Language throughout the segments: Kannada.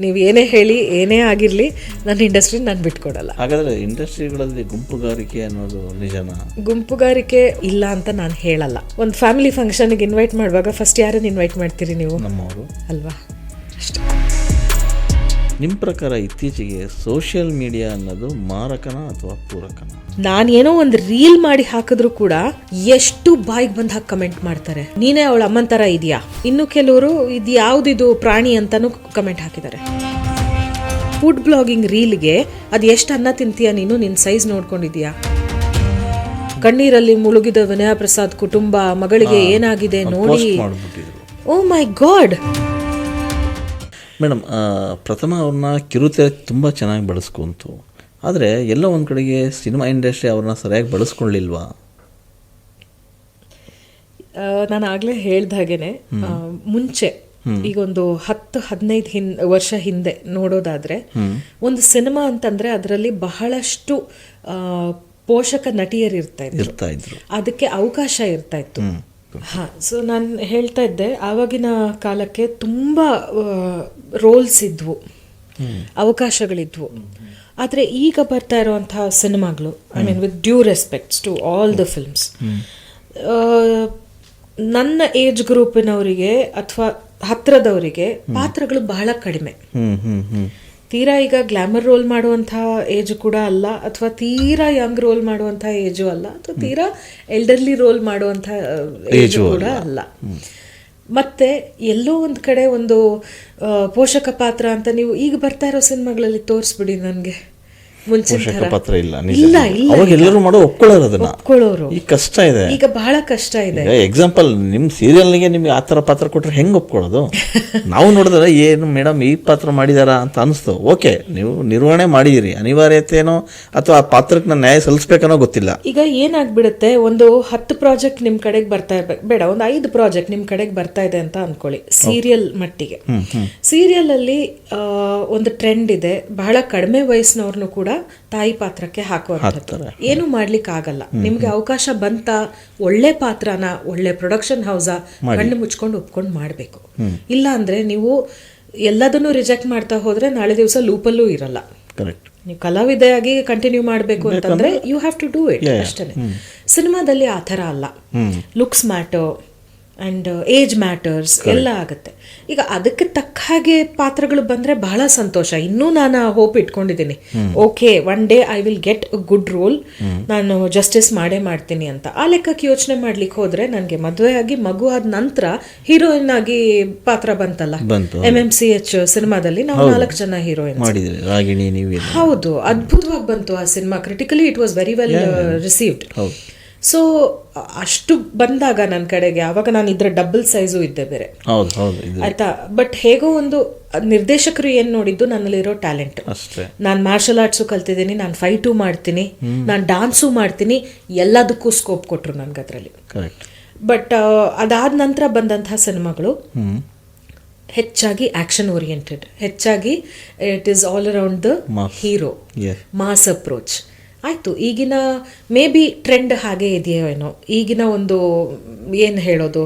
ನೀವು ಏನೇ ಹೇಳಿ ಏನೇ ಆಗಿರಲಿ ನನ್ನ ಇಂಡಸ್ಟ್ರಿ ನಾನು ಬಿಟ್ಕೊಡಲ್ಲ. ಹಾಗಾದ್ರೆ ಇಂಡಸ್ಟ್ರಿಗಳಲ್ಲಿ ಗುಂಪುಗಾರಿಕೆ ಅನ್ನೋದು ನಿಜನಾ? ಗುಂಪುಗಾರಿಕೆ ಇಲ್ಲ ಅಂತ ನಾನು ಹೇಳಲ್ಲ. ಒಂದು ಫ್ಯಾಮಿಲಿ ಫಂಕ್ಷನ್ಗೆ ಇನ್ವೈಟ್ ಮಾಡುವಾಗ ಫಸ್ಟ್ ಯಾರನ್ನು ಇನ್ವೈಟ್ ಮಾಡ್ತೀರಿ ನೀವು? ನಮ್ಮವರು. ಅಲ್ವಾ? ಅಷ್ಟೇ. ನಿಮ್ಮ ಪ್ರಕಾರ ಇತ್ತೀಚೆಗೆ ಸೋಷಿಯಲ್ ಮೀಡಿಯಾ ಅನ್ನೋದು ಮಾರಕನ ಅಥವಾ ಪೂರಕನ? ನಾನೇನೋ ಒಂದು ರೀಲ್ ಮಾಡಿ ಹಾಕಿದ್ರು ಕೂಡ ಎಷ್ಟು ಬಾಯಿಗೆ ಬಂದ ಹಾಕಿ ಕಮೆಂಟ್ ಮಾಡ್ತಾರೆ. ನೀನೇ ಅವಳ ಅಮ್ಮನ ಥರ ಇದೆಯಾ? ಇನ್ನು ಕೆಲವರು ಇದು ಯಾವುದಿದು ಪ್ರಾಣಿ ಅಂತಾನು ಕಮೆಂಟ್ ಹಾಕಿದ್ದಾರೆ. ಫುಡ್ ಬ್ಲಾಗಿಂಗ್ ರೀಲ್ಗೆ ಅದು ಎಷ್ಟು ಅನ್ನ ತಿಂತೀಯ ನೀನು? ನಿನ್ನ ಸೈಜ್ ನೋಡ್ಕೊಂಡಿದ್ಯಾ? ಕಣ್ಣೀರಲ್ಲಿ ಮುಳುಗಿದ ವಿನಯ ಪ್ರಸಾದ್ ಕುಟುಂಬ ಮಗಳಿಗೆ ಏನಾಗಿದೆ ನೋಡಿ. ಓ ಮೈ ಗಾಡ್! ಮೇಡಮ್ ಪ್ರಥಮ ಅವ್ರನ್ನ ಕಿರುತೆ ತುಂಬ ಚೆನ್ನಾಗಿ ಬಳಸ್ಕೊಂತು. ಆದರೆ ಎಲ್ಲ ಒಂದು ಕಡೆಗೆ ಸಿನಿಮಾ ಇಂಡಸ್ಟ್ರಿ ಅವ್ರನ್ನ ಸರಿಯಾಗಿ ಬಳಸ್ಕೊಳ್ಳಿಲ್ವಾ? ನಾನು ಆಗಲೇ ಹೇಳ್ದಾಗೇನೆ ಹಾಗೇನೆ ಮುಂಚೆ ಈಗ ಒಂದು ಹತ್ತು ಹದಿನೈದು ಹಿನ್ ವರ್ಷ ಹಿಂದೆ ನೋಡೋದಾದ್ರೆ ಒಂದು ಸಿನಿಮಾ ಅಂತಂದ್ರೆ ಅದರಲ್ಲಿ ಬಹಳಷ್ಟು ಪೋಷಕ ನಟಿಯರು ಇರ್ತಾ ಇರ್ತಾ ಇದ್ರು. ಅದಕ್ಕೆ ಅವಕಾಶ ಇರ್ತಾ ಇತ್ತು. ಹಾ ಸೊ ನಾನು ಹೇಳ್ತಾ ಇದ್ದೆ ಆವಾಗಿನ ಕಾಲಕ್ಕೆ ತುಂಬ ರೋಲ್ಸ್ ಇದ್ವು. ಅವಕಾಶಗಳಿದ್ವು. ಆದರೆ ಈಗ ಬರ್ತಾ ಇರುವಂತಹ ಸಿನಿಮಾಗಳು I mean with due respects to all the films ನನ್ನ ಏಜ್ ಗ್ರೂಪಿನವರಿಗೆ ಅಥವಾ ಹತ್ರದವರಿಗೆ ಪಾತ್ರಗಳು ಬಹಳ ಕಡಿಮೆ. ತೀರಾ ಈಗ ಗ್ಲಾಮರ್ ರೋಲ್ ಮಾಡುವಂತಹ ಏಜ್ ಕೂಡ ಅಲ್ಲ ಅಥವಾ ತೀರಾ ಯಂಗ್ ರೋಲ್ ಮಾಡುವಂತಹ ಏಜು ಅಲ್ಲ ಅಥವಾ ತೀರಾ ಎಲ್ಡರ್ಲಿ ರೋಲ್ ಮಾಡುವಂತಹ ಏಜ್ ಕೂಡ ಅಲ್ಲ. ಮತ್ತೆ ಎಲ್ಲೋ ಒಂದು ಕಡೆ ಒಂದು ಪೋಷಕ ಪಾತ್ರ ಅಂತ ನೀವು ಈಗ ಬರ್ತಾ ಇರೋ ಸಿನಿಮಾಗಳಲ್ಲಿ ತೋರಿಸ್ಬಿಡಿ ನನಗೆ. ಪೋಷಕ ಪಾತ್ರ ಇಲ್ಲ ಇಲ್ಲ ಇಲ್ಲ ಅವಾಗ ಎಲ್ಲರೂ ಮಾಡೋ ಒಪ್ಕೊಳ್ಳೋರು ಅದನ್ನ. ಒಪ್ಕೊಳ್ಳೋರು ಈಗ ಕಷ್ಟ ಇದೆ. ಈಗ ಬಹಳ ಕಷ್ಟ ಇದೆ. ಎಕ್ಸಾಂಪಲ್ ನಿಮ್ ಸೀರಿಯಲ್ನಿಗೆ ನಿಮ್ಗೆ ಆ ಥರ ಪಾತ್ರ ಕೊಟ್ರೆ ಹೆಂಗೆ ಒಪ್ಕೊಳ್ಳೋದು? ನಾವು ನೋಡಿದ್ರೆ ಏನು ಮೇಡಮ್ ಈ ಪಾತ್ರ ಮಾಡಿದಾರ ಅಂತ ಅನಿಸ್ತು. ಓಕೆ ನೀವು ನಿರ್ವಹಣೆ ಮಾಡಿದಿರಿ. ಅನಿವಾರ್ಯತೆನೋ ಅಥವಾ ಆ ಪಾತ್ರಕ್ಕೆ ನಾನು ನ್ಯಾಯ ಸಲ್ಲಿಸ್ಬೇಕನ್ನೋ ಗೊತ್ತಿಲ್ಲ. ಈಗ ಏನಾಗ್ಬಿಡುತ್ತೆ ಒಂದು ಹತ್ತು ಪ್ರಾಜೆಕ್ಟ್ ನಿಮ್ ಕಡೆಗೆ ಬರ್ತಾ ಇರ್ಬೇಕು ಬೇಡ ಒಂದು ಐದು ಪ್ರಾಜೆಕ್ಟ್ ನಿಮ್ ಕಡೆಗೆ ಬರ್ತಾ ಇದೆ ಅಂತ ಅನ್ಕೊಳ್ಳಿ. ಸೀರಿಯಲ್ ಮಟ್ಟಿಗೆ. ಸೀರಿಯಲ್ ಅಲ್ಲಿ ಒಂದು ಟ್ರೆಂಡ್ ಇದೆ. ಬಹಳ ಕಡಿಮೆ ವಯಸ್ಸಿನವ್ರನ್ನು ಕೂಡ ತಾಯಿ ಪಾತ್ರಕ್ಕೆ ಹಾಕುವಂಥದ್ದು. ಏನು ಮಾಡ್ಲಿಕ್ಕೆ ಆಗಲ್ಲ ನಿಮ್ಗೆ ಅವಕಾಶ ಬಂತ ಒಳ್ಳೆ ಪಾತ್ರನ ಒಳ್ಳೆ ಪ್ರೊಡಕ್ಷನ್ ಹೌಸ ಕಣ್ಣು ಮುಚ್ಕೊಂಡು ಒಪ್ಕೊಂಡು ಮಾಡ್ಬೇಕು. ಇಲ್ಲ ಅಂದ್ರೆ ನೀವು ಎಲ್ಲದನ್ನು ರಿಜೆಕ್ಟ್ ಮಾಡ್ತಾ ಹೋದ್ರೆ ನಾಳೆ ದಿವಸ ಲೂಪಲ್ಲೂ ಇರಲ್ಲ. ನೀವು ಕಲಾವಿದೆಯಾಗಿ ಕಂಟಿನ್ಯೂ ಮಾಡಬೇಕು ಅಂತಂದ್ರೆ you have to do it ಅಷ್ಟೇ ಸಿನಿಮಾದಲ್ಲಿ ಆ ಥರ ಅಲ್ಲ. Looks matter and age matters ಎಲ್ಲ ಆಗುತ್ತೆ. ಈಗ ಅದಕ್ಕೆ ತಕ್ಕ ಹಾಗೆ ಪಾತ್ರಗಳು ಬಂದರೆ ಬಹಳ ಸಂತೋಷ. ಇನ್ನೂ ನಾನು ಹೋಪ್ ಇಟ್ಕೊಂಡಿದ್ದೀನಿ. Okay one day I will get a good role ನಾನು ಜಸ್ಟಿಸ್ ಮಾಡೇ ಮಾಡ್ತೀನಿ ಅಂತ. ಆ ಲೆಕ್ಕಕ್ಕೆ ಯೋಚನೆ ಮಾಡ್ಲಿಕ್ಕೆ ಹೋದರೆ ನನಗೆ ಮದುವೆ ಆಗಿ ಮಗು ಆದ ನಂತರ ಹೀರೋಯಿನ್ ಆಗಿ ಪಾತ್ರ ಬಂತಲ್ಲ? M M M C H ಸಿನಿಮಾದಲ್ಲಿ ನಾವು ನಾಲ್ಕು ಜನ ಹೀರೋಯಿನ್ ಹೌದು ಅದ್ಭುತವಾಗಿ ಬಂತು ಆ cinema. Critically it was very well received so ಅಷ್ಟು ಬಂದಾಗ ನನ್ನ ಕಡೆಗೆ ಆವಾಗ ನಾನು ಇದ್ರ ಡಬಲ್ ಸೈಜು ಇದ್ದೆ ಬೇರೆ. ಆಯ್ತಾ? ಬಟ್ ಹೇಗೋ ಒಂದು ನಿರ್ದೇಶಕರು ಏನ್ ನೋಡಿದ್ದು ನನ್ನಲ್ಲಿರೋ ಟ್ಯಾಲೆಂಟ್ ನಾನು ಮಾರ್ಷಲ್ ಆರ್ಟ್ಸು ಕಲ್ತಿದ್ದೀನಿ ನಾನು ಫೈಟು ಮಾಡ್ತೀನಿ ನಾನು ಡಾನ್ಸು ಮಾಡ್ತೀನಿ ಎಲ್ಲದಕ್ಕೂ ಸ್ಕೋಪ್ ಕೊಟ್ರು ನನಗೆ ಅದರಲ್ಲಿ. ಬಟ್ ಅದಾದ ನಂತರ ಬಂದಂತಹ ಸಿನಿಮಾಗಳು ಹೆಚ್ಚಾಗಿ ಆಕ್ಷನ್ ಓರಿಯೆಂಟೆಡ್ ಹೆಚ್ಚಾಗಿ it is all around the hero mass approach ಆಯಿತು ಈಗಿನ ಮೇ ಬಿ ಟ್ರೆಂಡ್ ಹಾಗೆ ಇದೆಯೋ ಏನೋ. ಈಗಿನ ಒಂದು ಏನು ಹೇಳೋದು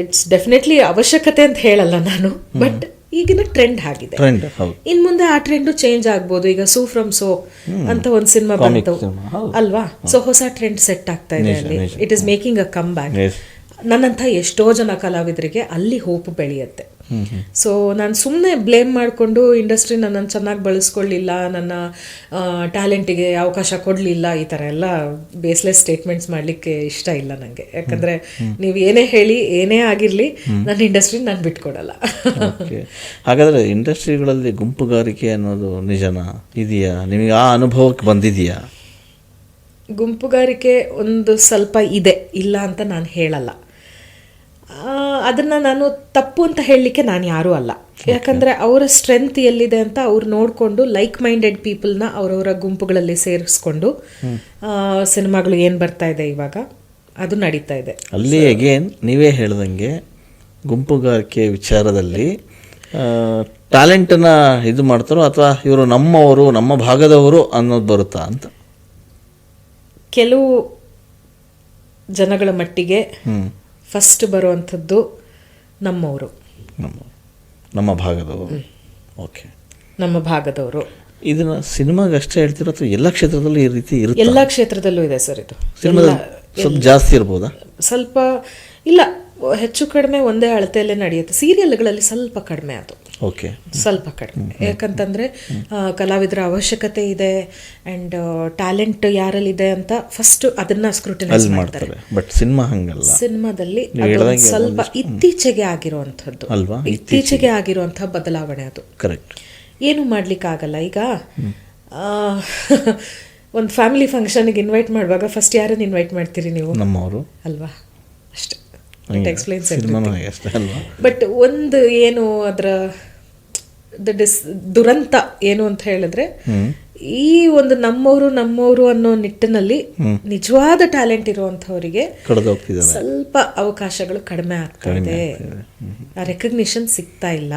ಇಟ್ಸ್ ಡೆಫಿನೆಟ್ಲಿ ಅವಶ್ಯಕತೆ ಅಂತ ಹೇಳಲ್ಲ ನಾನು ಬಟ್ ಈಗಿನ ಟ್ರೆಂಡ್ ಆಗಿದೆ ಇನ್ ಮುಂದೆ ಆ ಟ್ರೆಂಡು ಚೇಂಜ್ ಆಗ್ಬೋದು. ಈಗ ಸೂ ಫ್ರಮ್ ಸೋ ಅಂತ ಒಂದು ಸಿನಿಮಾ ಬಂತು. ಅಲ್ವಾ? ಸೊ ಹೊಸ ಟ್ರೆಂಡ್ ಸೆಟ್ ಆಗ್ತಾ ಇದೆ ಅಲ್ಲಿ. It is making a comeback ನನ್ನಂತ ನನ್ನಂಥ ಎಷ್ಟೋ ಜನ ಕಲಾವಿದರಿಗೆ ಅಲ್ಲಿ ಹೋಪ್ ಬೆಳೆಯುತ್ತೆ. ಸೊ ನಾನು ಸುಮ್ಮನೆ ಬ್ಲೇಮ್ ಮಾಡಿಕೊಂಡು ಇಂಡಸ್ಟ್ರಿ ನನ್ನನ್ನು ಚೆನ್ನಾಗಿ ಬಳಸ್ಕೊಳ್ಳಿಲ್ಲ ನನ್ನ ಟ್ಯಾಲೆಂಟಿಗೆ ಅವಕಾಶ ಕೊಡಲಿಲ್ಲ ಈ ಥರ ಎಲ್ಲ ಬೇಸ್ಲೆಸ್ ಸ್ಟೇಟ್ಮೆಂಟ್ಸ್ ಮಾಡಲಿಕ್ಕೆ ಇಷ್ಟ ಇಲ್ಲ ನನಗೆ ಯಾಕಂದರೆ ನೀವು ಏನೇ ಹೇಳಿ ಏನೇ ಆಗಿರಲಿ ನನ್ನ ಇಂಡಸ್ಟ್ರಿ ನಾನು ಬಿಟ್ಕೊಡಲ್ಲ. ಹಾಗಾದರೆ ಇಂಡಸ್ಟ್ರಿಗಳಲ್ಲಿ ಗುಂಪುಗಾರಿಕೆ ಅನ್ನೋದು ನಿಜನಾ? ಇದೆಯಾ? ನಿಮಗೆ ಆ ಅನುಭವಕ್ಕೆ ಬಂದಿದೆಯಾ? ಗುಂಪುಗಾರಿಕೆ ಒಂದು ಸ್ವಲ್ಪ ಇದೆ ಇಲ್ಲ ಅಂತ ನಾನು ಹೇಳಲ್ಲ. ಅದನ್ನ ನಾನು ತಪ್ಪು ಅಂತ ಹೇಳಲಿಕ್ಕೆ ನಾನು ಯಾರೂ ಅಲ್ಲ. ಯಾಕಂದ್ರೆ ಅವರ ಸ್ಟ್ರೆಂತ್ ಎಲ್ಲಿದೆ ಅಂತ ಅವ್ರು ನೋಡಿಕೊಂಡು ಲೈಕ್ ಮೈಂಡೆಡ್ ಪೀಪಲ್ನ ಅವರವರ ಗುಂಪುಗಳಲ್ಲಿ ಸೇರಿಸ್ಕೊಂಡು ಸಿನಿಮಾಗಳು ಏನು ಬರ್ತಾ ಇದೆ ಇವಾಗ ಅದು ನಡೀತಾ ಇದೆ. ಅಲ್ಲಿ ಅಗೇನ್ ನೀವೇ ಹೇಳ್ದಂಗೆ ಗುಂಪುಗಾರಿಕೆ ವಿಚಾರದಲ್ಲಿ ಟ್ಯಾಲೆಂಟನ್ನ ಇದು ಮಾಡ್ತಾರೋ ಅಥವಾ ಇವರು ನಮ್ಮವರು ನಮ್ಮ ಭಾಗದವರು ಅನ್ನೋದು ಬರುತ್ತಾ ಅಂತ? ಕೆಲವು ಜನಗಳ ಮಟ್ಟಿಗೆ ಫಸ್ಟ್ ಬರುವಂಥದ್ದು ನಮ್ಮವರು. ನಮ್ಮ ನಮ್ಮ ಭಾಗದವರು. ಓಕೆ ನಮ್ಮ ಭಾಗದವರು. ಇದನ್ನ ಸಿನಿಮಾಗೆ ಅಷ್ಟೇ ಹೇಳ್ತೀರಾ ಅಥವಾ ಎಲ್ಲ ಕ್ಷೇತ್ರದಲ್ಲೂ ಈ ರೀತಿ ಇರುತ್ತೆ? ಎಲ್ಲ ಕ್ಷೇತ್ರದಲ್ಲೂ ಇದೆ ಸರ್ ಇದು. ಸ್ವಲ್ಪ ಜಾಸ್ತಿ ಇರ್ಬೋದಾ? ಸ್ವಲ್ಪ ಇಲ್ಲ ಹೆಚ್ಚು ಕಡಿಮೆ ಒಂದೇ ಅಳತೆಯಲ್ಲೇ ನಡೆಯುತ್ತೆ. ಸೀರಿಯಲ್ಗಳಲ್ಲಿ ಸ್ವಲ್ಪ ಕಡಿಮೆ ಅದು. ಓಕೆ ಸ್ವಲ್ಪ ಕಡಿಮೆ ಯಾಕಂತಂದ್ರೆ ಕಲಾವಿದರ ಅವಶ್ಯಕತೆ ಇದೆ ಅಂಡ್ ಟ್ಯಾಲೆಂಟ್ ಯಾರಲ್ಲಿದೆ ಅಂತ ಫಸ್ಟ್ ಅದನ್ನ ಸ್ಕ್ರೂಟಿನೈಸ್ ಮಾಡ್ತಾರೆ. ಬಟ್ ಸಿನಿಮಾ ಹಂಗಲ್ಲ. ಸಿನಿಮಾದಲ್ಲಿ ಸ್ವಲ್ಪ ಇತ್ತೀಚೆಗೆ ಆಗಿರುವಂಥದ್ದು. ಅಲ್ವಾ? ಇತ್ತೀಚೆಗೆ ಆಗಿರುವಂತಹ ಬದಲಾವಣೆ ಅದು. ಕರೆಕ್ಟ್ ಏನು ಮಾಡ್ಲಿಕ್ಕಾಗಲ್ಲ ಈಗ? ಒಂದು ಫ್ಯಾಮಿಲಿ ಫಂಕ್ಷನ್ಗೆ ಇನ್ವೈಟ್ ಮಾಡುವಾಗ ಫಸ್ಟ್ ಯಾರನ್ನ ಇನ್ವೈಟ್ ಮಾಡ್ತೀರಿ ನೀವು? ನಮ್ಮವರು. ಅಲ್ವಾ? ಎಕ್ಸ್ಪ್ಲೇನ್ಸ್ ಅಲ್ವಾ? ಬಟ್ ಒಂದು ಏನು ಅದರ ದ ಡಿಸ್ ದುರಂತ ಏನು ಅಂತ ಹೇಳಿದ್ರೆ ಈ ಒಂದು ನಮ್ಮವರು ನಮ್ಮವರು ಅನ್ನೋ ನಿಟ್ಟಿನಲ್ಲಿ ನಿಜವಾದ ಟ್ಯಾಲೆಂಟ್ ಇರುವಂತವರಿಗೆ ಸ್ವಲ್ಪ ಅವಕಾಶಗಳು ಕಡಿಮೆ ಆಗ್ತಾ ಇದೆ. ಆ ರೆಕಗ್ನಿಷನ್ ಸಿಗ್ತಾ ಇಲ್ಲ.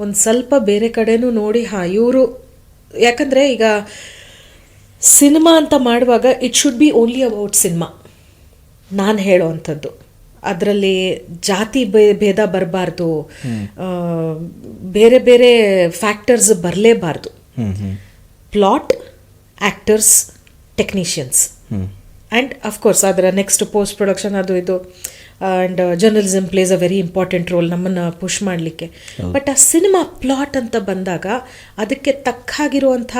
ಒಂದು ಸ್ವಲ್ಪ ಬೇರೆ ಕಡೆನೂ ನೋಡಿ ಹಾ ಇವರು ಯಾಕಂದ್ರೆ ಈಗ ಸಿನಿಮಾ ಅಂತ ಮಾಡುವಾಗ it should be only about cinema ನಾನು ಹೇಳೋ ಅಂಥದ್ದು. ಅದರಲ್ಲಿ ಜಾತಿ ಭೇ- ಭೇದ ಬರಬಾರ್ದು. ಬೇರೆ ಬೇರೆ factors ಬರಲೇಬಾರ್ದು. Plot actors technicians and of course ಅದರ ನೆಕ್ಸ್ಟ್ ಪೋಸ್ಟ್ ಪ್ರೊಡಕ್ಷನ್ ಅದು ಇದು. And journalism plays a very important role ನಮ್ಮನ್ನು ಪುಷ್ ಮಾಡಲಿಕ್ಕೆ. ಬಟ್ ಆ ಸಿನಿಮಾ ಪ್ಲಾಟ್ ಅಂತ ಬಂದಾಗ ಅದಕ್ಕೆ ತಕ್ಕಾಗಿರುವಂಥ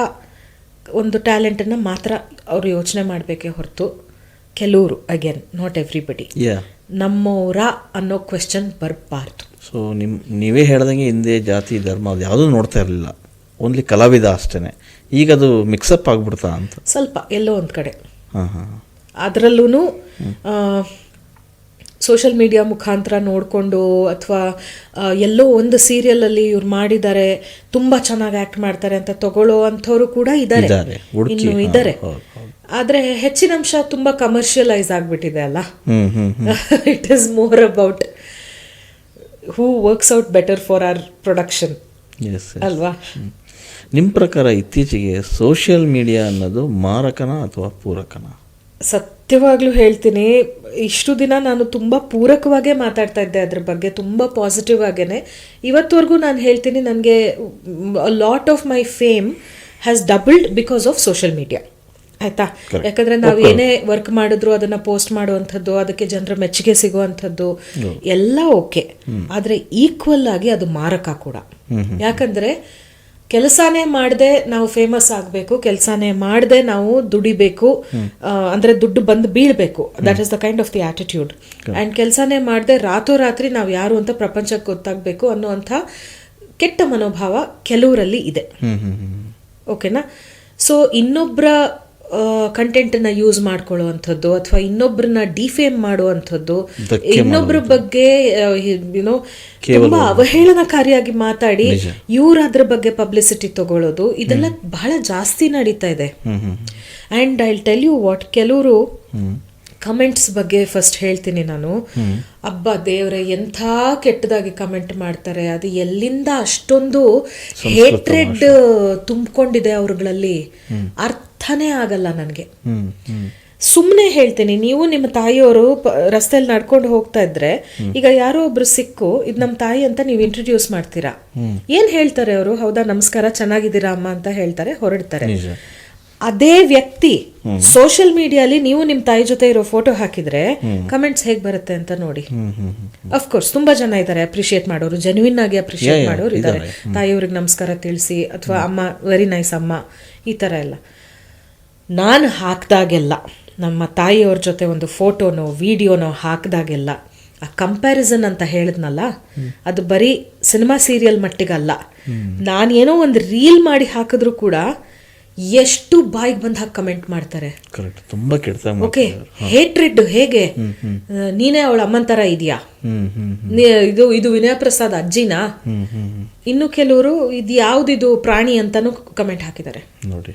ಒಂದು ಟ್ಯಾಲೆಂಟನ್ನು ಮಾತ್ರ ಅವರು ಯೋಚನೆ ಮಾಡಬೇಕೇ ಹೊರತು. ಕೆಲವರು ಅಗೇನ್ ನಾಟ್ ಎವ್ರಿಬಡಿ ನಮ್ಮವರ ಅನ್ನೋ ಕ್ವೆಶನ್ ಬರಬಾರ್ದು. ಸೊ ನಿಮ್ಮ ನೀವೇ ಹೇಳ್ದಂಗೆ ಹಿಂದೆ ಜಾತಿ ಧರ್ಮ ಅದು ಯಾವುದೂ ನೋಡ್ತಾ ಇರಲಿಲ್ಲ. ಓನ್ಲಿ ಕಲಾವಿದ ಅಷ್ಟೇ ಈಗ ಅದು ಮಿಕ್ಸಪ್ ಆಗ್ಬಿಡ್ತಾ ಅಂತ. ಸ್ವಲ್ಪ ಎಲ್ಲೋ ಒಂದು ಕಡೆ. ಹಾಂ ಹಾಂ. ಅದರಲ್ಲೂ ಸೋಷಿಯಲ್ ಮೀಡಿಯಾ ಮುಖಾಂತರ ನೋಡಿಕೊಂಡು ಅಥವಾ ಎಲ್ಲೋ ಒಂದು ಸೀರಿಯಲಲ್ಲಿ ಇವ್ರು ಮಾಡಿದ್ದಾರೆ ತುಂಬ ಚೆನ್ನಾಗಿ ಆ್ಯಕ್ಟ್ ಮಾಡ್ತಾರೆ ಅಂತ ತಗೊಳ್ಳೋ ಅಂಥವ್ರು ಕೂಡ ಇದ್ದಾರೆ. ಇನ್ನು ಇದ್ದಾರೆ. ಆದರೆ ಹೆಚ್ಚಿನ ಅಂಶ ತುಂಬ ಕಮರ್ಷಿಯಲೈಸ್ ಆಗಿಬಿಟ್ಟಿದೆ ಅಲ್ಲ? It is more about who works out better for our production ಅಲ್ವಾ? ನಿಮ್ಮ ಪ್ರಕಾರ ಇತ್ತೀಚೆಗೆ ಸೋಷಿಯಲ್ ಮೀಡಿಯಾ ಅನ್ನೋದು ಮಾರಕನ ಅಥವಾ ಪೂರಕನ? ಸತ್ಯವಾಗ್ಲೂ ಹೇಳ್ತೀನಿ ಇಷ್ಟು ದಿನ ನಾನು ತುಂಬ ಪೂರಕವಾಗೇ ಮಾತಾಡ್ತಾ ಇದ್ದೆ ಅದ್ರ ಬಗ್ಗೆ ತುಂಬ ಪಾಸಿಟಿವ್ ಆಗೇನೆ. ಇವತ್ತವರೆಗೂ ನಾನು ಹೇಳ್ತೀನಿ ನನಗೆ lot of my fame has doubled because of social media ಆಯ್ತಾ? ಯಾಕಂದ್ರೆ ನಾವು ಏನೇ ವರ್ಕ್ ಮಾಡಿದ್ರು ಅದನ್ನ ಪೋಸ್ಟ್ ಮಾಡುವಂಥದ್ದು ಅದಕ್ಕೆ ಜನರ ಮೆಚ್ಚುಗೆ ಸಿಗುವಂಥದ್ದು ಎಲ್ಲ ಓಕೆ ಆದ್ರೆ ಈಕ್ವಲ್ ಆಗಿ ಅದು ಮಾರಕ ಕೂಡ. ಯಾಕಂದ್ರೆ ಕೆಲಸನೇ ಮಾಡದೆ ನಾವು ಫೇಮಸ್ ಆಗಬೇಕು ಕೆಲಸನೇ ಮಾಡದೆ ನಾವು ದುಡಿಬೇಕು ಅಂದರೆ ದುಡ್ಡು ಬಂದು ಬೀಳಬೇಕು. That is the kind of the attitude and ಕೆಲಸನೇ ಮಾಡದೆ ರಾತ್ರೋರಾತ್ರಿ ನಾವು ಯಾರು ಅಂತ ಪ್ರಪಂಚಕ್ಕೆ ಗೊತ್ತಾಗಬೇಕು ಅನ್ನುವಂಥ ಕೆಟ್ಟ ಮನೋಭಾವ ಕೆಲವರಲ್ಲಿ ಇದೆ. ಓಕೆನಾ ಸೊ ಇನ್ನೊಬ್ಬರ ಕಂಟೆಂಟನ್ನು ಯೂಸ್ ಮಾಡ್ಕೊಳ್ಳುವಂಥದ್ದು ಅಥವಾ ಇನ್ನೊಬ್ಬರನ್ನ ಡಿಫೇಮ್ ಮಾಡುವಂಥದ್ದು ಇನ್ನೊಬ್ಬರ ಬಗ್ಗೆ ಯುನೋ ತುಂಬಾ ಅವಹೇಳನಕಾರಿಯಾಗಿ ಮಾತಾಡಿ ಇವ್ರು ಅದ್ರ ಬಗ್ಗೆ ಪಬ್ಲಿಸಿಟಿ ತಗೊಳ್ಳೋದು ಇದೆಲ್ಲ ಬಹಳ ಜಾಸ್ತಿ ನಡೀತಾ ಇದೆ. And and I tell you what ಕೆಲವರು ಕಮೆಂಟ್ಸ್ ಬಗ್ಗೆ ಫಸ್ಟ್ ಹೇಳ್ತೀನಿ ನಾನು. ಅಬ್ಬಾ ದೇವ್ರೆ ಎಂಥ ಕೆಟ್ಟದಾಗಿ ಕಮೆಂಟ್ ಮಾಡ್ತಾರೆ. ಅದು ಎಲ್ಲಿಂದ ಅಷ್ಟೊಂದು ಹೇಟ್ರೆಡ್ ತುಂಬಿಕೊಂಡಿದೆ ಅವ್ರುಗಳಲ್ಲಿ. ಅರ್ಥನೇ ಆಗಲ್ಲ ನನಗೆ. ಸುಮ್ಮನೆ ಹೇಳ್ತೀನಿ ನೀವು ನಿಮ್ಮ ತಾಯಿಯವರು ರಸ್ತೆಯಲ್ಲಿ ನಡ್ಕೊಂಡು ಹೋಗ್ತಾ ಇದ್ರೆ ಈಗ ಯಾರೋ ಒಬ್ರು ಸಿಕ್ಕು ಇದು ನಮ್ಮ ತಾಯಿ ಅಂತ ನೀವು ಇಂಟ್ರೊಡ್ಯೂಸ್ ಮಾಡ್ತೀರಾ? ಏನ್ ಹೇಳ್ತಾರೆ ಅವರು? ಹೌದಾ ನಮಸ್ಕಾರ ಚೆನ್ನಾಗಿದ್ದೀರಾ ಅಮ್ಮ ಅಂತ ಹೇಳ್ತಾರೆ ಹೊರಡ್ತಾರೆ. ಅದೇ ವ್ಯಕ್ತಿ ಸೋಷಿಯಲ್ ಮೀಡಿಯಾಲಿ ನೀವು ನಿಮ್ಮ ತಾಯಿ ಜೊತೆ ಇರೋ ಫೋಟೋ ಹಾಕಿದ್ರೆ ಕಮೆಂಟ್ಸ್ ಹೇಗ್ ಬರುತ್ತೆ ಅಂತ ನೋಡಿ. ಅಫ್ಕೋರ್ಸ್ ತುಂಬಾ ಜನ ಇದ್ದಾರೆ ಅಪ್ರಿಶಿಯೇಟ್ ಮಾಡೋರು ಜೆನ್ವಿನ್ ಆಗಿ ಅಪ್ರಿಶಿಯೇಟ್ ಮಾಡೋರು ಇದ್ದಾರೆ. ತಾಯಿಯವ್ರಿಗೆ ನಮಸ್ಕಾರ ತಿಳಿಸಿ ಅಥವಾ ಅಮ್ಮ ವೆರಿ ನೈಸ್ ಅಮ್ಮ ಈ ತರ ಎಲ್ಲ. ನಾನು ಹಾಕ್ದಾಗೆಲ್ಲ ನಮ್ಮ ತಾಯಿಯವ್ರ ಜೊತೆ ಒಂದು ಫೋಟೋನೋ ವಿಡಿಯೋನೋ ಹಾಕಿದಾಗೆಲ್ಲ ಆ ಕಂಪ್ಯಾರಿಸನ್ ಅಂತ ಹೇಳಿದ್ನಲ್ಲ ಅದು ಬರೀ ಸಿನಿಮಾ ಸೀರಿಯಲ್ ಮಟ್ಟಿಗಲ್ಲ. ನಾನೇನೋ ಒಂದು ರೀಲ್ ಮಾಡಿ ಹಾಕಿದ್ರು ಕೂಡ ಎಷ್ಟು ಬಾಯಿಗೆ ಬಂದ ಹಾಕಿ ಕಮೆಂಟ್ ಮಾಡ್ತಾರೆ? ಕರೆಕ್ಟ್ ತುಂಬಾ ಓಕೆ ಹೇಟ್ರೆಡ್ ಹೇಗೆ? ನೀನೇ ಅವಳ ಅಮ್ಮನ ಥರ ಇದೆಯಾ? ಇದು ಇದು ವಿನಯ ಪ್ರಸಾದ್ ಅಜ್ಜಿನಾ ಇನ್ನು ಕೆಲವರು ಇದು ಯಾವ್ದಿದು ಪ್ರಾಣಿ ಅಂತಾನು ಕಮೆಂಟ್ ಹಾಕಿದ್ದಾರೆ. ನೋಡಿ.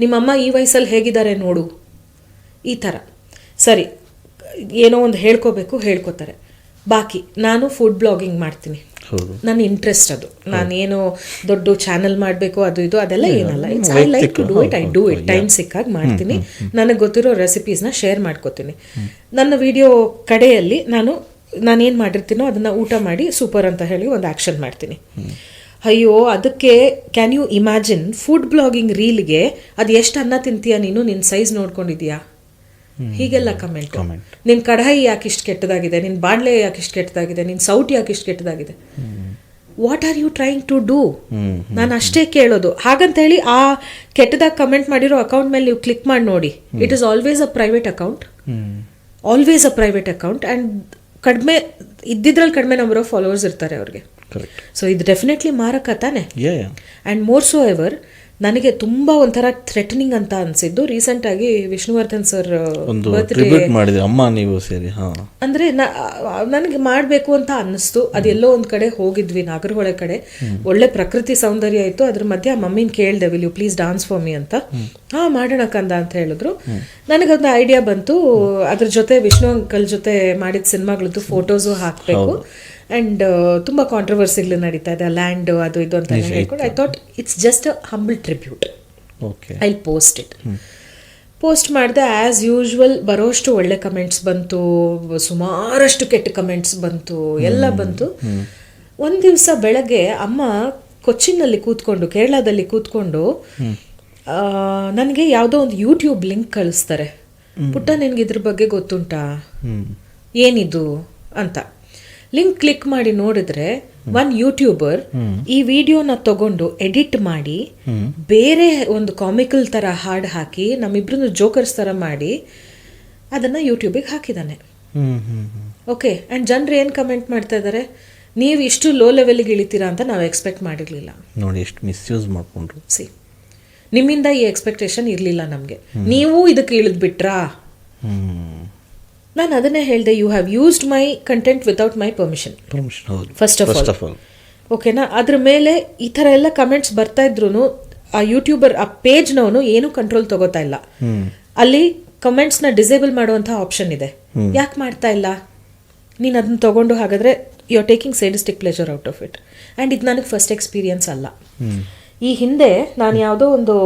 ನಿಮ್ಮಮ್ಮ ಈ ವಯಸ್ಸಲ್ಲಿ ಹೇಗಿದ್ದಾರೆ ನೋಡು. ಈ ಥರ ಸರಿ. ಏನೋ ಒಂದು ಹೇಳ್ಕೋಬೇಕು ಹೇಳ್ಕೋತಾರೆ. ಬಾಕಿ ನಾನು ಫುಡ್ ಬ್ಲಾಗಿಂಗ್ ಮಾಡ್ತೀನಿ. ನನ್ನ ಇಂಟ್ರೆಸ್ಟ್ ಅದು. ನಾನೇನು ದೊಡ್ಡ ಚಾನೆಲ್ ಮಾಡಬೇಕು ಅದು ಇದು ಅದೆಲ್ಲ ಏನಲ್ಲ. It's I like to do it I do it time ಸಿಕ್ಕಾಗ ಮಾಡ್ತೀನಿ. ನನಗೆ ಗೊತ್ತಿರೋ ರೆಸಿಪೀಸ್ನ ಶೇರ್ ಮಾಡ್ಕೋತೀನಿ. ನನ್ನ ವಿಡಿಯೋ ಕಡೆಯಲ್ಲಿ ನಾನು ನಾನೇನು ಮಾಡಿರ್ತೀನೋ ಅದನ್ನು ಊಟ ಮಾಡಿ ಸೂಪರ್ ಅಂತ ಹೇಳಿ ಒಂದು ಆ್ಯಕ್ಷನ್ ಮಾಡ್ತೀನಿ. ಅಯ್ಯೋ ಅದಕ್ಕೆ can you imagine food blogging ರೀಲ್ಗೆ ಅದು ಎಷ್ಟು ಅನ್ನ ತಿಂತೀಯ ನೀನು? ನಿನ್ನ ಸೈಜ್ ನೋಡ್ಕೊಂಡಿದ್ಯಾ ಹೀಗೆಲ್ಲ ಕಮೆಂಟ್. ನಿನ್ ಕढ़ಾಯಿ ಯಾಕೆ ಇಷ್ಟು ಕೆಟ್ಟದಾಗಿದೆ? ನಿನ್ ಬಾಣ್ಲೆ ಯಾಕೆ ಇಷ್ಟು ಕೆಟ್ಟದಾಗಿದೆ? ನಿನ್ ಸೌಟ್ ಯಾಕೆ ಇಷ್ಟು ಕೆಟ್ಟದಾಗಿದೆ? What are you trying to do ನಾನು ಅಷ್ಟೇ ಕೇಳೋದು. ಹಾಗಂತ ಹೇಳಿ ಆ ಕೆಟ್ಟದಾಗ ಕಮೆಂಟ್ ಮಾಡಿರೋ ಅಕೌಂಟ್ ಮೇಲೆ ನೀವು ಕ್ಲಿಕ್ ಮಾಡಿ ನೋಡಿ. It is always a private account always a private account and ಕಡಿಮೆ ಇದ್ದಿದ್ರಲ್ಲಿ ಕಡಿಮೆ ನಂಬರ್ ಆಫ್ ಫಾಲೋವರ್ಸ್ ಇರ್ತಾರೆ ಅವ್ರಿಗೆ. ಸೊ ಇದು ಡೆಫಿನೆಟ್ಲಿ ಮಾರಕ ತಾನೆ? ಆ್ಯಂಡ್ ಮೋರ್ ಸೋ ಎವರ್ ನನಗೆ ತುಂಬ ಒಂಥರ ಥ್ರೆಟನಿಂಗ್ ಅಂತ ಅನಿಸಿದ್ದು. ರೀಸೆಂಟಾಗಿ ವಿಷ್ಣುವರ್ಧನ್ ಸರ್ ಬರ್ತ್ಡೇ ಮಾಡಿದ್ರಿ ಅಮ್ಮ ನೀವು ಸೇರಿ ಅಂದರೆ ನನಗೆ ಮಾಡಬೇಕು ಅಂತ ಅನ್ನಿಸ್ತು. ಅದೆಲ್ಲೋ ಒಂದು ಕಡೆ ಹೋಗಿದ್ವಿ ನಾಗರಹೊಳೆ ಕಡೆ. ಒಳ್ಳೆ ಪ್ರಕೃತಿ ಸೌಂದರ್ಯ ಇತ್ತು. ಅದ್ರ ಮಧ್ಯೆ ಆ ಮಮ್ಮಿನ ಕೇಳಿದೆ will you please dance for me ಅಂತ. ಹಾ ಮಾಡೋಣ ಕಂದ ಅಂತ ಹೇಳಿದ್ರು. ನನಗೊಂದು ಐಡಿಯಾ ಬಂತು. ಅದ್ರ ಜೊತೆ ವಿಷ್ಣು ಅಂಕಲ್ ಜೊತೆ ಮಾಡಿದ ಸಿನಿಮಾಗಳದ್ದು ಫೋಟೋಸು ಹಾಕಬೇಕು. ಆ್ಯಂಡ್ ತುಂಬ ಕಾಂಟ್ರವರ್ಸಿಗಳು ನಡೀತಾ ಇದೆ ಲ್ಯಾಂಡ್ ಅದು ಇದು ಅಂತ ಹೇಳ್ಕೊಂಡು I thought it's just a humble tribute okay I post it post ಮಾಡಿದೆ ಆ್ಯಸ್ ಯೂಶ್ವಲ್ ಬರೋಷ್ಟು ಒಳ್ಳೆ ಕಮೆಂಟ್ಸ್ ಬಂತು ಸುಮಾರಷ್ಟು ಕೆಟ್ಟ ಕಮೆಂಟ್ಸ್ ಬಂತು ಎಲ್ಲ ಬಂತು. ಒಂದು ದಿವಸ ಬೆಳಗ್ಗೆ ಅಮ್ಮ ಕೊಚ್ಚಿನಲ್ಲಿ ಕೂತ್ಕೊಂಡು ಕೇರಳದಲ್ಲಿ ಕೂತ್ಕೊಂಡು ನನಗೆ ಯಾವುದೋ ಒಂದು ಯೂಟ್ಯೂಬ್ ಲಿಂಕ್ ಕಳಿಸ್ತಾರೆ. ಪುಟ್ಟ ನಿನಗೆ ಇದ್ರ ಬಗ್ಗೆ ಗೊತ್ತುಂಟಾ? ಏನಿದು? ಅಂತ. ಲಿಂಕ್ ಕ್ಲಿಕ್ ಮಾಡಿ ನೋಡಿದ್ರೆ ಒನ್ ಯೂಟ್ಯೂಬರ್ ಈ ವಿಡಿಯೋನ ತಗೊಂಡು ಎಡಿಟ್ ಮಾಡಿ ಬೇರೆ ಒಂದು ಕಾಮಿಕಲ್ ತರ ಹಾಡ್ ಹಾಕಿ ನಮ್ಮಿಬ್ರು ಜೋಕರ್ಸ್ ತರ ಮಾಡಿ ಅದನ್ನ ಯೂಟ್ಯೂಬಿಗೆ ಹಾಕಿದ್ದಾನೆ ಓಕೆ ಆ್ಯಂಡ್ ಜನರು ಏನು ಕಮೆಂಟ್ ಮಾಡ್ತಾ ಇದ್ದಾರೆ ನೀವು ಇಷ್ಟು ಲೋ ಲೆವೆಲ್ಗೆ ಇಳಿತೀರಾ ಅಂತ ನಾವು ಎಕ್ಸ್ಪೆಕ್ಟ್ ಮಾಡಿರಲಿಲ್ಲ. ನೋಡಿ ಎಷ್ಟು ಮಿಸ್ಯೂಸ್ ಮಾಡ್ಕೊಂಡ್ರು. ಸಿ ನಿಮ್ಮಿಂದ ಈ ಎಕ್ಸ್ಪೆಕ್ಟೇಷನ್ ಇರಲಿಲ್ಲ ನಮಗೆ. ನೀವು ಇದಕ್ಕೆ ಇಳಿದ್ಬಿಟ್ರಾ ನಾನು ಅದನ್ನೇ ಹೇಳಿದೆ you have used my content without my permission first of all ಓಕೆನಾ ಅದ್ರ ಮೇಲೆ ಈ ಥರ ಎಲ್ಲ ಕಮೆಂಟ್ಸ್ ಬರ್ತಾ ಇದ್ರು ಆ ಯೂಟ್ಯೂಬರ್ ಆ ಪೇಜ್ನವನು ಏನು ಕಂಟ್ರೋಲ್ ತಗೋತಾ ಇಲ್ಲ. ಅಲ್ಲಿ ಕಮೆಂಟ್ಸ್ನ ಡಿಸೇಬಲ್ ಮಾಡುವಂಥ ಆಪ್ಷನ್ ಇದೆ. ಯಾಕೆ ಮಾಡ್ತಾ ಇಲ್ಲ? ನೀನು ಅದನ್ನ ತೊಗೊಂಡು ಹಾಗಾದ್ರೆ you are taking sadistic pleasure out of it and ಇದು ನನಗೆ ಫಸ್ಟ್ ಎಕ್ಸ್ಪೀರಿಯನ್ಸ್ ಅಲ್ಲ. ಈ ಹಿಂದೆ ನಾನು ಯಾವುದೋ ಒಂದು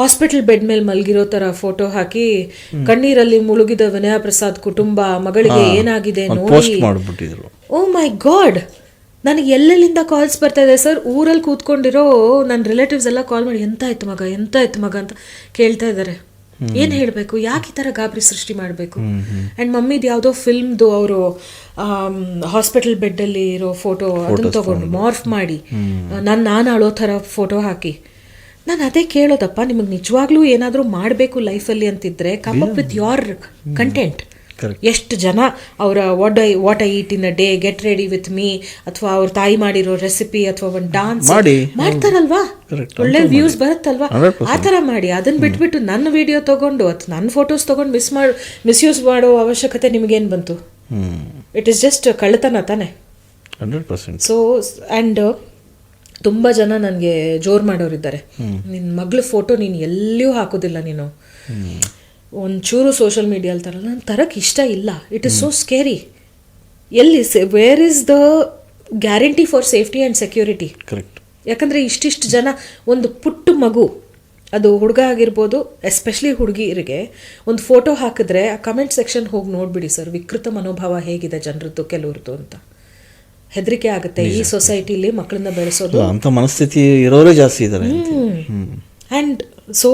ಹಾಸ್ಪಿಟಲ್ ಬೆಡ್ ಮೇಲೆ ಮಲಗಿರೋ ತರ ಫೋಟೋ ಹಾಕಿ ಕಣ್ಣೀರಲ್ಲಿ ಮುಳುಗಿದ ವಿನಯ ಪ್ರಸಾದ್ ಕುಟುಂಬ ಮಗಳಿಗೆ ಏನಾಗಿದೆ ನೋಡಿ. ಮಾಡಿಬಿಟ್ಟಿದ್ರು. ಓ ಮೈ ಗಾಡ್ ನನಗೆ ಎಲ್ಲೆಲ್ಲಿಂದ ಕಾಲ್ಸ್ ಬರ್ತಾ ಇದೆ ಸರ್ ಊರಲ್ಲಿ ಕೂತ್ಕೊಂಡಿರೋ ನನ್ನ ರಿಲೇಟಿವ್ಸ್ ಎಲ್ಲ ಕಾಲ್ ಮಾಡಿ ಎಂತ ಆಯ್ತು ಮಗ? ಎಂತ ಆಯ್ತು ಮಗ? ಅಂತ ಕೇಳ್ತಾ ಇದ್ದಾರೆ. ಏನು ಹೇಳಬೇಕು? ಯಾಕೆ ಈ ಥರ ಗಾಬರಿ ಸೃಷ್ಟಿ ಮಾಡಬೇಕು? ಆ್ಯಂಡ್ ಮಮ್ಮಿದು ಯಾವುದೋ ಫಿಲ್ಮ್ದು ಅವರು ಹಾಸ್ಪಿಟಲ್ ಬೆಡ್ಡಲ್ಲಿ ಇರೋ ಫೋಟೋ ಅದನ್ನ ತಗೊಂಡು ಮಾರ್ಫ್ ಮಾಡಿ ನಾನು ನಾನು ಅಳೋ ಥರ ಫೋಟೋ ಹಾಕಿ. ನಾನು ಅದೇ ಕೇಳೋದಪ್ಪ ನಿಮಗೆ ನಿಜವಾಗ್ಲೂ ಏನಾದರೂ ಮಾಡಬೇಕು ಲೈಫಲ್ಲಿ ಅಂತಿದ್ರೆ come up with your content. ಎಷ್ಟು ಜನ ಅವರ what I what I eat in a day get ready with me ಅಥವಾ ಅವ್ರ ತಾಯಿ ಮಾಡಿರೋ ರೆಸಿಪಿ ಅಥವಾ ಒಂದು ಡಾನ್ಸ್ ಮಾಡಿ. ಮಾಡ್ತಾರಲ್ವಾ. ಒಳ್ಳೆ ವ್ಯೂಸ್ ಬರುತ್ತಲ್ವಾ? 100%. ಆ ಥರ ಮಾಡಿ. ಅದನ್ನ ಬಿಟ್ಬಿಟ್ಟು ನನ್ನ ವಿಡಿಯೋ ತಗೊಂಡು ಅಥವಾ ನನ್ನ ಫೋಟೋಸ್ ತಗೊಂಡು ಮಿಸ್ ಮಾಡ್ ಮಿಸ್ಯೂಸ್ ಮಾಡೋ ಅವಶ್ಯಕತೆ ನಿಮಗೇನು ಬಂತು? ಇಟ್ ಇಸ್ ಜಸ್ಟ್ ಕಳ್ಳತನ ತಾನೆ? ಹಂಡ್ರೆಡ್ ಪರ್ಸೆಂಟ್ ಸೊ ಆ್ಯಂಡ್ ತುಂಬ ಜನ ನನಗೆ ಜೋರು ಮಾಡೋರಿದ್ದಾರೆ ನಿನ್ನ ಮಗಳ ಫೋಟೋ ನೀನು ಎಲ್ಲಿಯೂ ಹಾಕೋದಿಲ್ಲ ನೀನು. ಒಂಚೂರು ಸೋಷಿಯಲ್ ಮೀಡಿಯಲ್ಲಿ ತರಲ್ಲ ನಾನು ತರಕ್ಕೆ ಇಷ್ಟ ಇಲ್ಲ. ಇಟ್ ಇಸ್ ಸೋ ಸ್ಕೇರಿ ಎಲ್ಲಿ where is the guarantee for safety and security correct ಯಾಕಂದರೆ ಇಷ್ಟಿಷ್ಟು ಜನ ಒಂದು ಪುಟ್ಟ ಮಗು ಅದು ಹುಡುಗ ಆಗಿರ್ಬೋದು ಎಸ್ಪೆಷಲಿ ಹುಡುಗಿರಿಗೆ ಒಂದು ಫೋಟೋ ಹಾಕಿದ್ರೆ ಆ ಕಮೆಂಟ್ ಸೆಕ್ಷನ್ ಹೋಗಿ ನೋಡಿಬಿಡಿ ಸರ್ ವಿಕೃತ ಮನೋಭಾವ ಹೇಗಿದೆ ಜನರದ್ದು ಕೆಲವ್ರದ್ದು ಅಂತ. ಹೆದರಿಕೆ ಆಗುತ್ತೆ ಈ ಸೊಸೈಟಿಲಿ ಮಕ್ಕಳನ್ನ ಬೆಳೆಸೋದು. ಅಂತ ಮನಸ್ಥಿತಿ ಇರೋರೇ ಜಾಸ್ತಿ ಇದ್ದಾರೆ ಅಂಡ್ ಆ್ಯಂಡ್ ಸೊ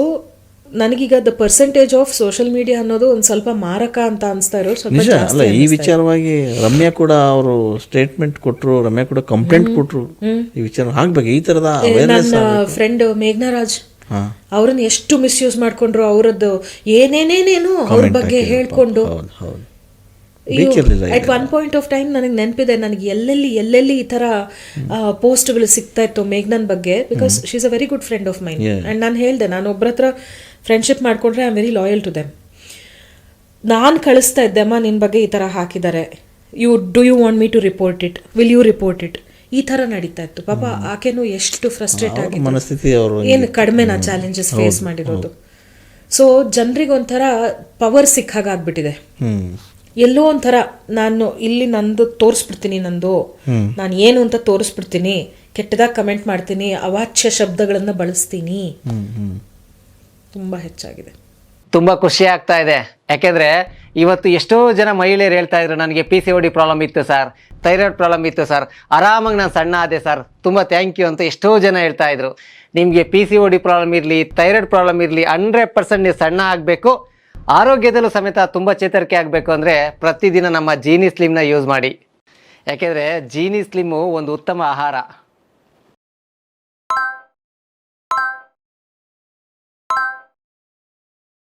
ನನಗೀಗ the percentage of social media ಅನ್ನೋದು ಒಂದು ಸ್ವಲ್ಪ ಮಾರಕ ಅಂತ ಅನಿಸ್ತಾ ಇರೋ ಸ್ವಲ್ಪ ನಿಜ ಅಲ್ಲ ಈ ವಿಚಾರವಾಗಿ ರಮ್ಯಾ ಕೂಡ ಅವರು ಸ್ಟೇಟ್ಮೆಂಟ್ ಕೊಟ್ಟರು ರಮ್ಯಾ ಕೂಡ ಕಂಪ್ಲೇಂಟ್ ಕೊಟ್ಟರು ಈ ವಿಚಾರ ಆಗ್ಬೇಕು ಈ ತರದ ನನ್ನ ಫ್ರೆಂಡ್ ಮೇಘ್ನಾರಾಜ್ ಅವ್ರನ್ನ ಎಷ್ಟು ಮಿಸ್ಯೂಸ್ ಮಾಡ್ಕೊಂಡ್ರು ಅವರದ್ದು ಏನೇನೇನೇನು ಅವ್ರ ಬಗ್ಗೆ ಹೇಳ್ಕೊಂಡು at one point of time ನನಗೆ ನೆನಪಿದೆ ನನಗೆ ಎಲ್ಲೆಲ್ಲಿ ಎಲ್ಲೆಲ್ಲಿ ಈ ತರ ಪೋಸ್ಟ್ಗಳು ಸಿಗ್ತಾ ಇತ್ತು ಮೇಘ್ನನ್ ಬಗ್ಗೆ because she's is a very good friend of mine and and ನಾನು ಹೇಳ್ದೆ ನಾನು ಒಬ್ಬರ ಹತ್ರ ಫ್ರೆಂಡ್ಶಿಪ್ ಮಾಡ್ಕೊಂಡ್ರೆ I am very loyal to them ನಾನು ಕಳಿಸ್ತಾ ಇದ್ದೆ ಅಮ್ಮ ನಿನ್ನ ಬಗ್ಗೆ ಈ ತರ ಹಾಕಿದ್ದಾರೆ. You do you want me to report it will you report it ಈ ತರ ನಡೀತಾ ಇತ್ತು. ಪಾಪ ಆಕೆನೂ ಎಷ್ಟು ಫ್ರಸ್ಟ್ರೇಟ್ ಆಗಿ ಏನು ಕಡಿಮೆ ನಾ ಚಾಲೆಂಜಸ್ ಫೇಸ್ ಮಾಡಿರೋದು. ಸೊ ಜನರಿಗೆ ಒಂಥರ ಪವರ್ ಸಿಕ್ಕಾಗ ಆಗ್ಬಿಟ್ಟಿದೆ. ಎಲ್ಲೋ ಒಂಥರ ನಾನು ಇಲ್ಲಿ ನಂದು ತೋರಿಸ್ಬಿಡ್ತೀನಿ ನಂದು. ನಾನು ಏನು ಅಂತ ತೋರಿಸ್ಬಿಡ್ತೀನಿ. ಕೆಟ್ಟದಾಗ ಕಮೆಂಟ್ ಮಾಡ್ತೀನಿ. ಅವಾಚ್ಯ ಶಬ್ದಗಳನ್ನು ಬಳಸ್ತೀನಿ. ತುಂಬಾ ಹೆಚ್ಚಾಗಿದೆ. ತುಂಬಾ ಖುಷಿ ಆಗ್ತಾ ಇದೆ. ಯಾಕೆಂದ್ರೆ ಇವತ್ತು ಎಷ್ಟೋ ಜನ ಮಹಿಳೆಯರು ಹೇಳ್ತಾ ಇದ್ರು ನನಗೆ P C O D problem ಇತ್ತು ಸರ್. ಥೈರಾಯ್ಡ್ ಪ್ರಾಬ್ಲಮ್ ಇತ್ತು ಸರ್. ಆರಾಮಾಗಿ ನಾನು ಸಣ್ಣ ಆದೆ ಸರ್. ತುಂಬ ಥ್ಯಾಂಕ್ ಯು ಅಂತ ಎಷ್ಟೋ ಜನ ಹೇಳ್ತಾ ಇದ್ರು. ನಿಮಗೆ P C O D problem ಇರಲಿ ಥೈರಾಯ್ಡ್ ಪ್ರಾಬ್ಲಮ್ ಇರಲಿ ಹಂಡ್ರೆಡ್ ಪರ್ಸೆಂಟ್ ನೀವು ಸಣ್ಣ ಆಗಬೇಕು. ಆರೋಗ್ಯದಲ್ಲೂ ಸಮೇತ ತುಂಬ ಚೇತರಿಕೆ ಆಗಬೇಕು ಅಂದರೆ ಪ್ರತಿದಿನ ನಮ್ಮ ಜೀನಿ ಸ್ಲಿಮ್ನ ಯೂಸ್ ಮಾಡಿ. ಯಾಕೆಂದರೆ ಜೀನಿ ಸ್ಲಿಮ್ಮು ಒಂದು ಉತ್ತಮ ಆಹಾರ.